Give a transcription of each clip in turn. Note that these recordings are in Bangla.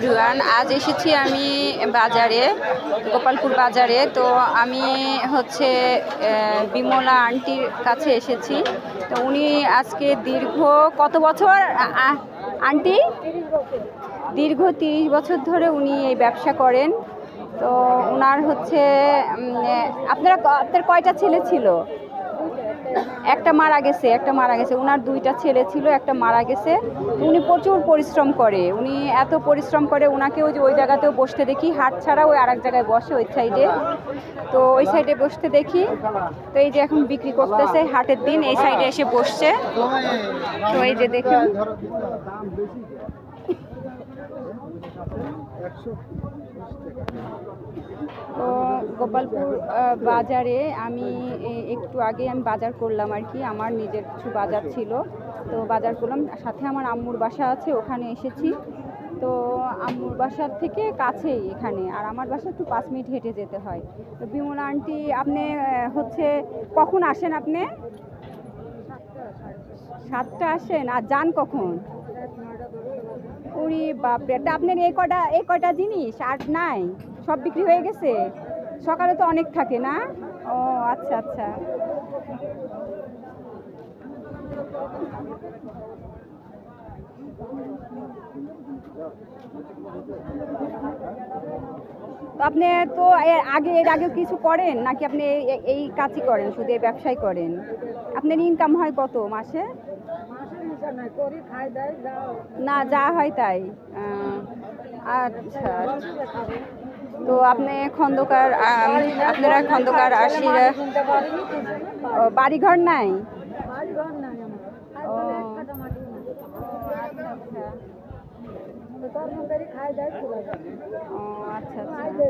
এভরিওয়ান আজ এসেছি আমি বাজারে, গোপালপুর বাজারে। তো আমি হচ্ছে বিমলা আন্টির কাছে এসেছি। তো উনি আজকে দীর্ঘ কত বছর আন্টি? দীর্ঘ তিরিশ বছর ধরে উনি এই ব্যবসা করেন। তো ওনার হচ্ছে আপনারা আপনার কয়টা ছেলে ছিল? একটা মারা গেছে, একটা মারা গেছে। ওনার দুইটা ছেলে ছিল, একটা মারা গেছে। উনি প্রচুর পরিশ্রম করে। উনি এত পরিশ্রম করে ওনাকেও যে ওই জায়গাতেও বসতে দেখি। হাট ছাড়া ওই আর জায়গায় বসে, ওই সাইডে তো ওই সাইডে বসতে দেখি। তো এই যে এখন বিক্রি করতেছে হাটের দিন, এই সাইডে এসে বসছে। তো এই যে দেখুন। তো গোপালপুর বাজারে আমি একটু আগে আমি বাজার করলাম আর কি। আমার নিজের কিছু বাজার ছিল। তো বাজার করলাম সাথে আমার আম্মুর বাসা আছে ওখানে এসেছি। তো আম্মুর বাসার থেকে কাছেই এখানে আর আমার বাসা একটু পাঁচ মিনিট হেঁটে যেতে হয়। তো বিমলা আন্টি আপনি হচ্ছে কখন আসেন আপনি? সাতটা আসেন আর যান কখন? উরি বাপরে তা আপনার এই কটা এই কটা জিনিস আর নাই সব বিক্রি হয়ে গেছে? সকালে তো অনেক থাকে না? ও আচ্ছা আচ্ছা। তো আপনি তো আগে, এর আগে কিছু করেন? নাকি আপনি এই- কাজই করেন, শুধু এই ব্যবসায় করেন? আপনার ইনকাম হয় কত মাসে? না, যা হয় তাই। আচ্ছা। তো আপনি খন্দকার আপনারা খন্দকার আশিরা ও, বাড়িঘর নাই ও, আচ্ছা আচ্ছা ও আচ্ছা আচ্ছা।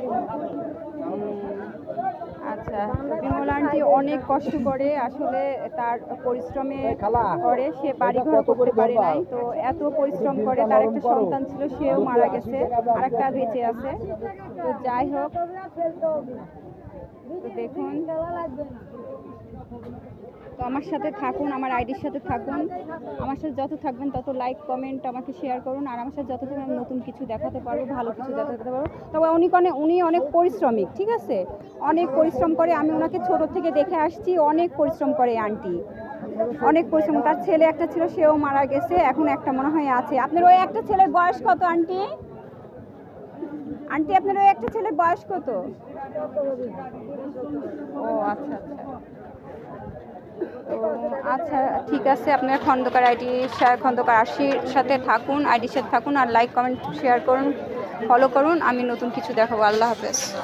আচ্ছা। আন্টি অনেক কষ্ট করে আসলে তার পরিশ্রমে করে সে বাড়িঘর করতে পারে নাই তো এত পরিশ্রম করে তার একটা সন্তান ছিল সেও মারা গেছে আর একটা বেঁচে আছে। তো যাই হোক দেখুন। তো আমার সাথে থাকুন, আমার আইডির সাথে থাকুন। আমার সাথে যত থাকবেন, তত লাইক কমেন্ট আমাকে শেয়ার করুন। আর আমার সাথে যত থাকবেন, আমি নতুন কিছু দেখাতে পারব, ভালো কিছু দেখাতে পারব। তবে উনি কনে উনি অনেক পরিশ্রমিক, ঠিক আছে? অনেক পরিশ্রম করে, আমি ওনাকে ছোট থেকে দেখে আসছি, অনেক পরিশ্রম করে আন্টি অনেক পরিশ্রম, তার ছেলে একটা ছিল, সেও মারা গেছে, এখন একটা মনে হয় আছে। আপনার ওই একটা ছেলের বয়স কত আন্টি আন্টি আপনার ওই একটা ছেলের বয়স কত? ও আচ্ছা আচ্ছা। আচ্ছা ঠিক আছে। আপনার খন্দকার আইডি খন্দকার আশির সাথে থাকুন আইডির সাথে থাকুন, আর লাইক কমেন্ট শেয়ার করুন ফলো করুন। আমি নতুন কিছু দেখাবো। আল্লাহ হাফেজ।